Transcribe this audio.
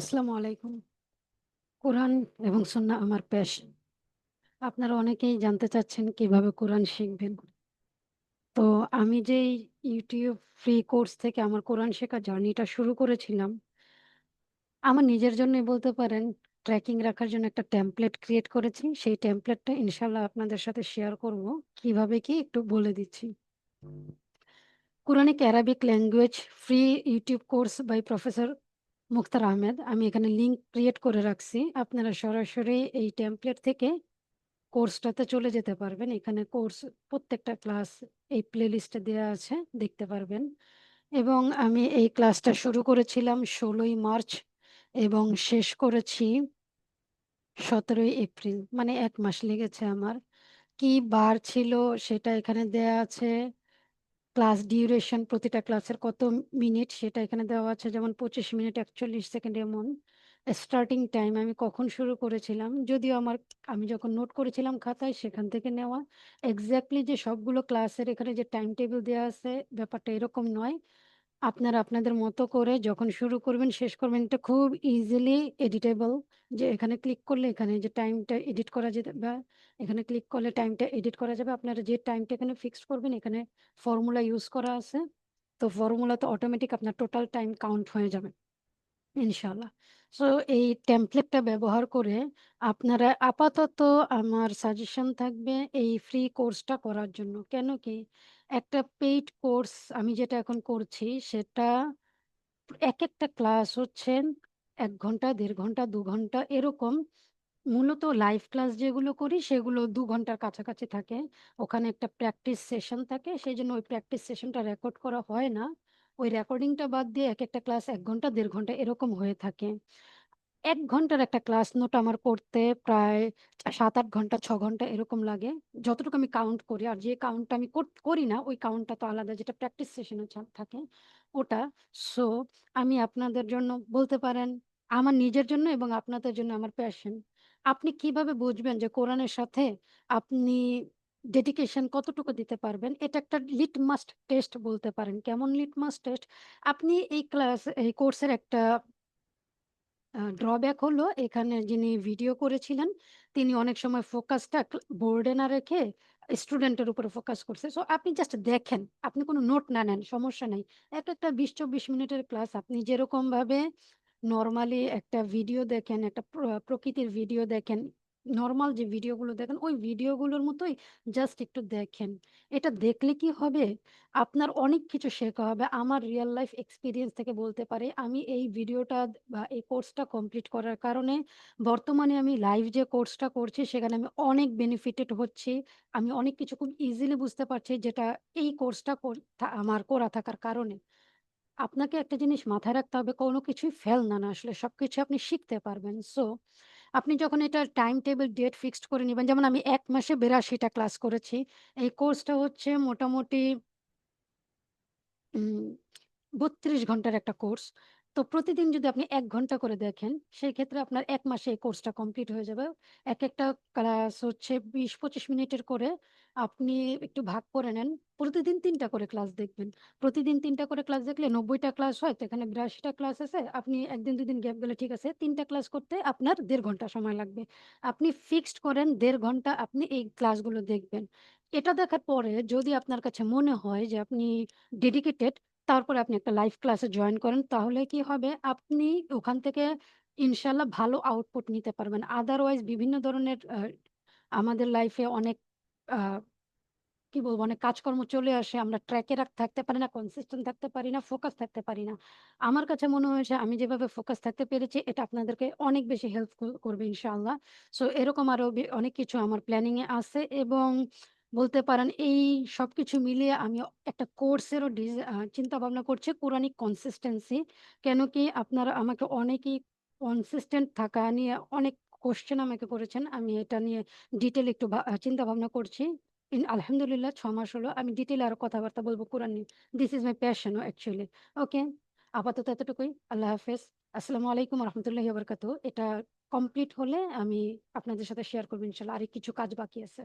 আসসালামু আলাইকুম। কোরআন এবং সুন্নাহ আমার প্যাশন আপনারা অনেকেই জানতে চাচ্ছেন কীভাবে কোরআন শিখবেন। তো আমি যেই ইউটিউব ফ্রি কোর্স থেকে আমার কোরআন শেখা জার্নিটা শুরু করেছিলাম, আমার নিজের জন্যই বলতে পারেন ট্র্যাকিং রাখার জন্য একটা টেমপ্লেট ক্রিয়েট করেছি। সেই টেমপ্লেটটা ইনশাল্লাহ আপনাদের সাথে শেয়ার করব। কীভাবে কি একটু বলে দিচ্ছি। Quranic Arabic language free YouTube course by professor Muktar Ahmed, আমি এখানে লিঙ্ক ক্রিয়েট করে রাখছি। আপনারা সরাসরি এই টেমপ্লেট থেকে কোর্সটাতে চলে যেতে পারবেন। এখানে কোর্স প্রত্যেকটা ক্লাস এই প্লে লিস্টে দেওয়া আছে, দেখতে পারবেন। এবং আমি এই ক্লাসটা শুরু করেছিলাম ষোলোই মার্চ এবং শেষ করেছি সতেরোই এপ্রিল। মানে এক মাস লেগেছে আমার। কি বার ছিল সেটা এখানে দেয়া আছে। ক্লাস ডিউরেশন প্রতিটা ক্লাসের কত মিনিট সেটা এখানে দেওয়া আছে। যেমন পঁচিশ মিনিট একচল্লিশ সেকেন্ড এমন স্টার্টিং টাইম আমি কখন শুরু করেছিলাম? যদিও আমার, আমি যখন নোট করেছিলাম খাতায়, সেখান থেকে নেওয়া। এক্স্যাক্টলি যে সবগুলো ক্লাসের এখানে যে টাইম টেবিল দেওয়া আছে, ব্যাপারটা এরকম নয়। আপনারা আপনাদের মতো করে যখন শুরু করবেন, শেষ করবেন, এটা খুব ইজিলি এডিটেবল যে এখানে ক্লিক করলে এখানে যে টাইমটা এডিট করা যেতে বা এখানে ক্লিক করলে টাইমটা এডিট করা যাবে। আপনারা যে টাইমটা এখানে ফিক্সড করবেন, এখানে ফর্মুলা ইউজ করা আছে। তো ফর্মুলা তো অটোমেটিক আপনার টোটাল টাইম কাউন্ট হয়ে যাবে ইনশাল্লাহ সো এই টেমপ্লেটটা ব্যবহার করে আপনারা আপাতত আমার সাজেশন থাকবে এই ফ্রি কোর্সটা করার জন্য। কেন কি একটা পেইড কোর্স আমি যেটা এখন করছি, সেটা এক একটা ক্লাস হচ্ছে এক ঘণ্টা, দেড় ঘণ্টা, দু ঘণ্টা এরকম। মূলত লাইভ ক্লাস যেগুলো করি, সেগুলো দু ঘণ্টার কাছাকাছি থাকে। ওখানে একটা প্র্যাকটিস সেশন থাকে, সেই জন্য ওই প্র্যাকটিস সেশনটা রেকর্ড করা হয় না। ওই রেকর্ডিংটা বাদ দিয়ে এক একটা ক্লাস এক ঘণ্টা, দেড় ঘণ্টা এরকম হয়ে থাকে। এক ঘণ্টার একটা ক্লাস নোট আমার করতে প্রায় সাত আট ঘণ্টা, ছ ঘণ্টা এরকম লাগে। যতটুকু আমি কাউন্ট করি, আর যে কাউন্টটা আমি করি না, ওই কাউন্টটা তো আলাদা, যেটা প্র্যাকটিস সেশনে থাকে, ওটা। সো আমি আপনাদের জন্য বলতে পারেন, আমার নিজের জন্য এবং আপনাদের জন্য আমার প্যাশন আপনি কীভাবে বুঝবেন যে কোরআনের সাথে আপনি ডেডিকেশন কতটুকু দিতে পারবেন? এটা একটা লিটমাস্ট টেস্ট বলতে পারেন। কেমন লিটমাস্ট টেস্ট আপনি এই ক্লাস এই কোর্সের একটা ড্রব্যাক হলো, এখানে যিনি ভিডিও করেছিলেন, তিনি অনেক সময় ফোকাসটা বোর্ডে না রেখে স্টুডেন্টের উপরে ফোকাস করছে। সো আপনি জাস্ট দেখেন, আপনি কোনো নোট না নেন, সমস্যা নেই। এক একটা বিশ চব্বিশ মিনিটের ক্লাস আপনি যেরকমভাবে নর্মালি একটা ভিডিও দেখেন, একটা প্রকৃতির ভিডিও দেখেন নর্মাল যে ভিডিওগুলো দেখেন, ওই ভিডিওগুলোর মতোই জাস্ট একটু দেখেন। এটা দেখলে কি হবে? আপনার অনেক কিছু শেখা হবে। আমার রিয়েল লাইফ এক্সপিরিয়েন্স থেকে বলতে পারে, আমি এই ভিডিওটা বা এই কোর্সটা কমপ্লিট করার কারণে বর্তমানে আমি লাইভ যে কোর্সটা করছি, সেখানে আমি অনেক বেনিফিটেড হচ্ছি। আমি অনেক কিছু খুব ইজিলি বুঝতে পারছি যেটা এই কোর্সটা আমার করা থাকার কারণে। আপনাকে একটা জিনিস মাথায় রাখতে হবে, কোনো কিছুই ফেল না না আসলে সবকিছু আপনি শিখতে পারবেন। সো আপনি যখন এটা টাইম টেবিল ডেট ফিক্সড করে নেবেন, যেমন আমি এক মাসে বেরাশিটা ক্লাস করেছি, এই কোর্সটা হচ্ছে মোটামুটি বত্রিশ ঘণ্টার একটা কোর্স তো প্রতিদিন যদি আপনি এক ঘণ্টা করে দেখেন, সেই ক্ষেত্রে আপনার এক মাসে এই কোর্সটা কমপ্লিট হয়ে যাবে। এক একটা ক্লাস হচ্ছে বিশ পঁচিশ মিনিটের করে আপনি একটু ভাগ করে নেন। প্রতিদিন তিনটা করে ক্লাস দেখবেন। প্রতিদিন তিনটা করে ক্লাস দেখলে নব্বইটা ক্লাস হয়, তো এখানে বিরাশিটা ক্লাস আছে। আপনি একদিন দুদিন গ্যাপ গেলে ঠিক আছে। তিনটা ক্লাস করতে আপনার দেড় ঘণ্টা সময় লাগবে। আপনি ফিক্সড করেন দেড় ঘণ্টা আপনি এই ক্লাসগুলো দেখবেন। এটা দেখার পরে যদি আপনার কাছে মনে হয় যে আপনি ডেডিকেটেড, তারপরে আপনি একটা লাইভ ক্লাসে জয়েন করেন, তাহলে কি হবে? আপনি ওখান থেকে ইনশাল্লাহ ভালো আউটপুট নিতে পারবেন। আদারওয়াইজ বিভিন্ন ধরনের আমাদের লাইফে অনেক কি বলব? অনেক কাজকর্ম চলে আসে, আমরা ট্র্যাকে থাকতে পারি না কনসিস্টেন্ট থাকতে পারি না ফোকাস থাকতে পারি না। আমার কাছে মনে হয়েছে আমি যেভাবে ফোকাস থাকতে পেরেছি, এটা আপনাদেরকে অনেক বেশি হেল্প করবে ইনশাআল্লাহ। সো এরকম আরও অনেক কিছু আমার প্ল্যানিং এ আছে এবং বলতে পারেন এই সবকিছু মিলিয়ে আমি একটা কোর্সেরও চিন্তা ভাবনা করছি কোরআনিক কনসিস্টেন্সি কেন কি আপনারা আমাকে অনেকেই কনসিস্টেন্ট থাকা নিয়ে অনেক কোশ্চেন আমাকে করেছেন, আমি এটা নিয়ে ডিটেল একটু চিন্তা ভাবনা করছি। আলহামদুলিল্লাহ, ছ মাস হলো, আমি ডিটেল আরও কথাবার্তা বলব কোরআন নিয়ে। This is my passion actually okay আপাতত এতটুকুই। আল্লাহ হাফেজ। আসসালামু আলাইকুম রহমতুল্লাহ বরকাত এটা কমপ্লিট হলে আমি আপনাদের সাথে শেয়ার করব ইনশাল্লাহ আরেক কিছু কাজ বাকি আছে।